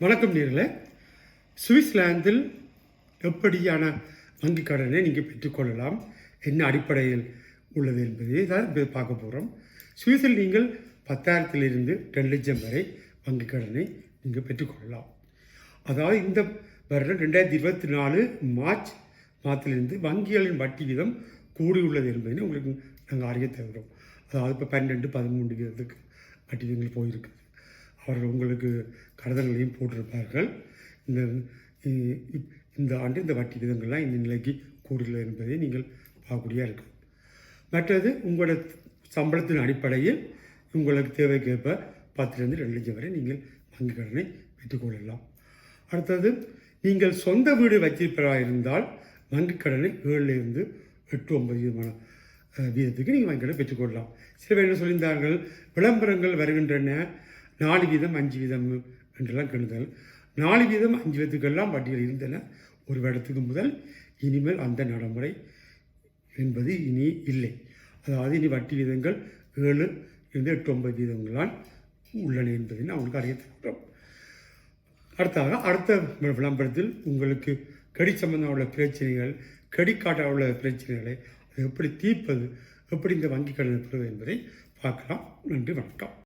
வணக்கம் நேர்களே. சுவிட்சர்லாந்தில் எப்படியான வங்கி கடனை நீங்கள் பெற்றுக்கொள்ளலாம் என்ன அடிப்படையில் உள்ளது என்பதை தான் பார்க்க போகிறோம் சுவிஸில் நீங்கள் பத்தாயிரத்திலிருந்து ரெண்டு லட்சம் வரை வங்கி கடனை நீங்கள் பெற்றுக்கொள்ளலாம் அதாவது இந்த வருடம் ரெண்டாயிரத்தி இருபத்தி நாலு மார்ச் மாதத்திலிருந்து வங்கிகளின் வட்டி வீதம் கூடியுள்ளது என்பதை உங்களுக்கு நாங்கள் அறிய தருகிறோம். அதாவது இப்போ பன்னெண்டு பதிமூன்று வீதத்துக்கு வட்டி வீதங்கள் போயிருக்குது அவர்கள் உங்களுக்கு கடதங்களையும் போட்டிருப்பார்கள். இந்த இந்த ஆண்டு இந்த வட்டி விதங்கள்லாம் இந்த நிலைக்கு கூடுதல் என்பதை நீங்கள் பார்க்கக்கூடிய இருக்கும். மற்றது உங்களோட சம்பளத்தின் அடிப்படையில் உங்களுக்கு தேவைக்கேற்ப பத்துலேருந்து ரெண்டு லட்சம் வரை நீங்கள் வங்கி கடனை பெற்றுக்கொள்ளலாம் அடுத்தது நீங்கள் சொந்த வீடு வச்சிருப்பதாக இருந்தால் வங்கி கடனை ஏழுலேருந்து எட்டு ஒன்பது விதமான வீதத்துக்கு நீங்கள் வங்கி கடனை பெற்றுக்கொள்ளலாம் சில பேர் என்ன சொல்லியிருந்தார்கள்? விளம்பரங்கள் வருகின்றன. நாலு வீதம் அஞ்சு வீதம் என்றெல்லாம் கெடுதல் நாலு வீதம் அஞ்சு வீதத்துக்கெல்லாம் வட்டிகள் இருந்தன. ஒரு வருடத்துக்கு முதல் இனிமேல் அந்த நடைமுறை என்பது இனி இல்லை. அதாவது இனி வட்டி வீதங்கள் ஏழு இருந்து எட்டு ஒன்பது வீதங்களால் உள்ளன என்பதை நான் உங்களுக்கு அறிய தருகிறோம். அடுத்தாக அடுத்த விளம்பரத்தில் உங்களுக்கு கடி சம்பந்தமாக உள்ள பிரச்சனைகள் கடிக்காட்டாக உள்ள பிரச்சனைகளை அதை எப்படி தீர்ப்பது எப்படி இந்த வங்கி கடன் பெறுவது என்பதை பார்க்கலாம். நன்றி வணக்கம்.